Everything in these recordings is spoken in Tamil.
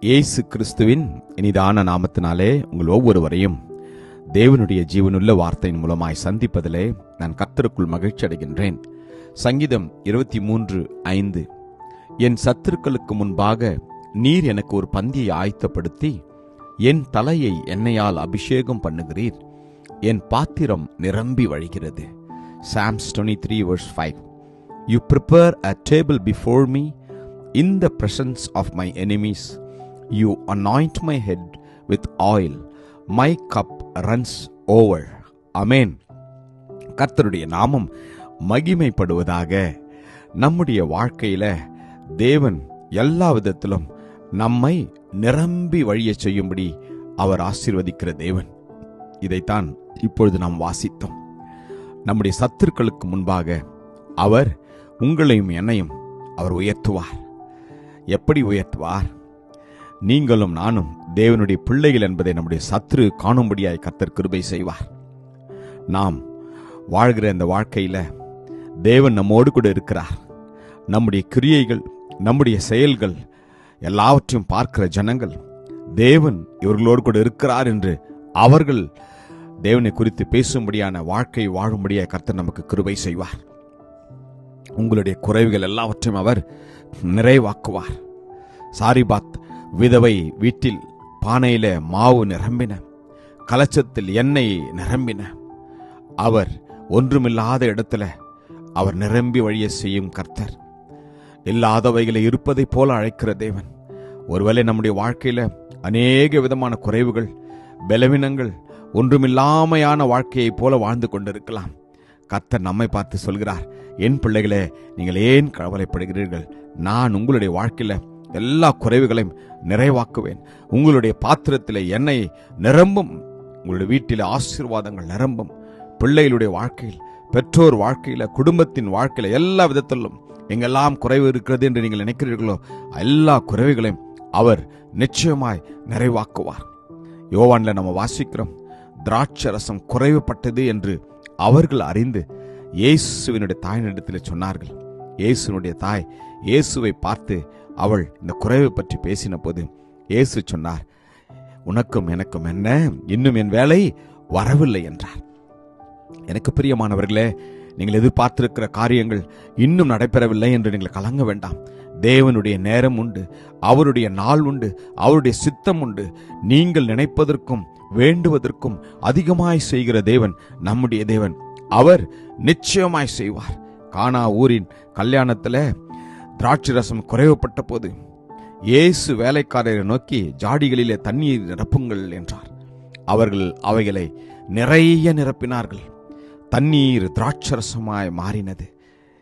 இயேசு கிறிஸ்துவின் இனிதான நாமத்தினாலே உங்கள் ஒவ்வொருவரையும் தேவனுடைய ஜீவனுள்ள வார்த்தையின் மூலமாய் சந்திப்பதிலே நான் கத்தருக்குள் மகிழ்ச்சி அடைகின்றேன். சங்கீதம் இருபத்தி மூன்று ஐந்து. என் சத்துருக்களுக்கு முன்பாக நீர் எனக்கு ஒரு பந்தியை ஆயத்தப்படுத்தி என் தலையை எண்ணெயால் அபிஷேகம் பண்ணுகிறீர். என் பாத்திரம் நிரம்பி வழிகிறது. Psalms twenty three verse five you prepare a table before me in the presence of my enemies you anoint my head with oil my cup runs over amen கர்த்தருடைய நாமம் மகிமைப்படுவதாக நம்முடைய வாழ்க்கையில தேவன் எல்லா விதத்திலும் நம்மை நிரம்பி வழிய செய்யும்படி அவர் ஆசீர்வதிக்கிற தேவன். இதைத்தான் இப்பொழுது நாம் வாசித்தோம். நம்முடைய சத்துருக்களுக்கு முன்பாக அவர் உங்களையும் என்னையும் அவர் உயர்த்துவார். எப்படி உயர்த்துவார்? நீங்களும் நானும் தேவனுடைய பிள்ளைகள் என்பதை நம்முடைய சத்ரு காணும்படியாய் கர்த்தர் கிருபை செய்வார். நாம் வாழ்கிற இந்த வாழ்க்கையில தேவன் நம்மோடு கூட இருக்கிறார். நம்முடைய கிரியைகள் நம்முடைய செயல்கள் எல்லாவற்றையும் பார்க்கிற ஜனங்கள் தேவன் இவர்களோடு கூட இருக்கிறார் என்று அவர்கள் தேவனை குறித்து பேசும்படியான வாழ்க்கை வாழும்படியாய் கர்த்தர் நமக்கு கிருபை செய்வார். உங்களுடைய குறைவுகள் எல்லாவற்றையும் அவர் நிறைவாக்குவார். சாரிபாத் விதவை வீட்டில் பானையில மாவு நிரம்பின கலச்சத்தில் எண்ணெய் நிரம்பின. அவர் ஒன்றுமில்லாத இடத்துல அவர் நிரம்பி வழிய செய்யும் கர்த்தர். இல்லாதவைகளை இருப்பதைப் போல அழைக்கிற தேவன். ஒருவேளை நம்முடைய வாழ்க்கையில அநேக விதமான குறைவுகள் பலவீனங்கள் ஒன்றுமில்லாமையான வாழ்க்கையைப் போல வாழ்ந்து கொண்டிருக்கலாம். கர்த்தர் நம்மை பார்த்து சொல்கிறார் என் பிள்ளைகளே நீங்கள் ஏன் கவலைப்படுகிறீர்கள்? நான் உங்களுடைய வாழ்க்கையில எல்லா குறைவுகளையும் நிறைவாக்குவேன். உங்களுடைய பாத்திரத்தில் எண்ணெய் நிரம்பும். உங்களுடைய வீட்டில் ஆசீர்வாதங்கள் நிரம்பும். பிள்ளைகளுடைய வாழ்க்கையில் பெற்றோர் வாழ்க்கையில் குடும்பத்தின் வாழ்க்கையில் எல்லா விதத்திலும் எங்கெல்லாம் குறைவு இருக்கிறது என்று நீங்கள் நினைக்கிறீர்களோ எல்லா குறைவுகளையும் அவர் நிச்சயமாய் நிறைவாக்குவார். யோவான்ல நம்ம வாசிக்கிறோம் திராட்சரசம் குறைவுபட்டது என்று அவர்கள் அறிந்து இயேசுவினுடைய தாயினிடத்தில் சொன்னார்கள். இயேசுனுடைய தாய் இயேசுவை பார்த்து அவள் இந்த குறைவை பற்றி பேசின போது இயேசு சொன்னார் உனக்கும் எனக்கும் என்ன? இன்னும் என் வேலை வரவில்லை என்றார். எனக்கு பிரியமானவர்களே நீங்கள் எதிர்பார்த்திருக்கிற காரியங்கள் இன்னும் நடைபெறவில்லை என்று நீங்கள் கலங்க வேண்டாம். தேவனுடைய நேரம் உண்டு அவருடைய நாள் உண்டு அவருடைய சித்தம் உண்டு. நீங்கள் நினைப்பதற்கும் வேண்டுவதற்கும் அதிகமாய் செய்கிற தேவன் நம்முடைய தேவன். அவர் நிச்சயமாய் செய்வார். கானா ஊரின் கல்யாணத்தில் திராட்சை ரசம் குறைவுபட்ட போது இயேசு வேலைக்காரரை நோக்கி ஜாடிகளிலே தண்ணீர் நிரப்புங்கள் என்றார். அவர்கள் அவைகளை நிறைய நிரப்பினார்கள். தண்ணீர் திராட்சரசமாய் மாறினது.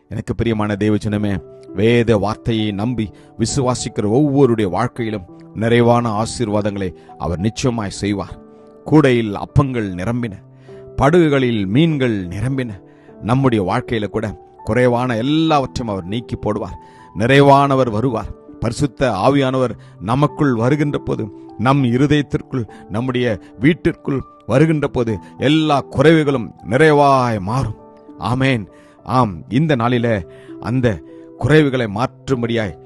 எனக்கு பிரியமான தேவஜனமே வேத வார்த்தையை நம்பி விசுவாசிக்கிற ஒவ்வொருடைய வாழ்க்கையிலும் நிறைவான ஆசீர்வாதங்களை அவர் நிச்சயமாய் செய்வார். கூடையில் அப்பங்கள் நிரம்பின படகுகளில் மீன்கள் நிரம்பின நம்முடைய வாழ்க்கையில கூட குறைவான எல்லாவற்றையும் அவர் நீக்கி போடுவார். நிறைவானவர் வருவார். பரிசுத்த ஆவியானவர் நமக்குள் வருகின்ற போது நம் இருதயத்திற்குள் நம்முடைய வீட்டிற்குள் வருகின்ற போது எல்லா குறைவுகளும் நிறைவாய் மாறும். ஆமேன். ஆம் இந்த நாளில அந்த குறைவுகளை மாற்றும்படியாய்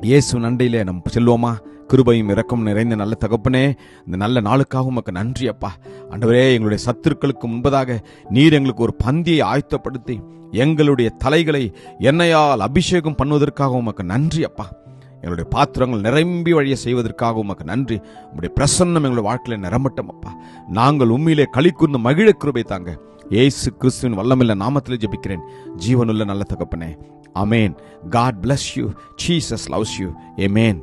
இயேசு நன்றியிலே நம் செல்வோமா? கிருபையும் இறக்கம் நிறைந்த நல்ல தகப்பனே இந்த நல்ல நாளுக்காக உமக்கு நன்றி அப்பா. ஆண்டவரே எங்களுடைய சத்துருக்களுக்கு முன்பதாக நீர் எங்களுக்கு ஒரு பந்தியை ஆயத்தப்படுத்தி எங்களுடைய தலைகளை எண்ணெயால் அபிஷேகம் பண்ணுவதற்காக உமக்கு நன்றி அப்பா. எங்களுடைய பாத்திரங்கள் நிரம்பி வழிய செய்வதற்காக உமக்கு நன்றி. உங்களுடைய பிரசன்னம் எங்களுடைய வாழ்க்கையில் நிரம்பட்டும் அப்பா. நாங்கள் உண்மையிலே களிக்குர்ந்து மகிழ கிருபை தாங்க. ஏசு கிறிஸ்துவின் வல்லமில்ல நாமத்தில் ஜெபிக்கிறேன். ஜீவனுள்ள நல்ல தகப்பனே. Amen God bless you Jesus loves you amen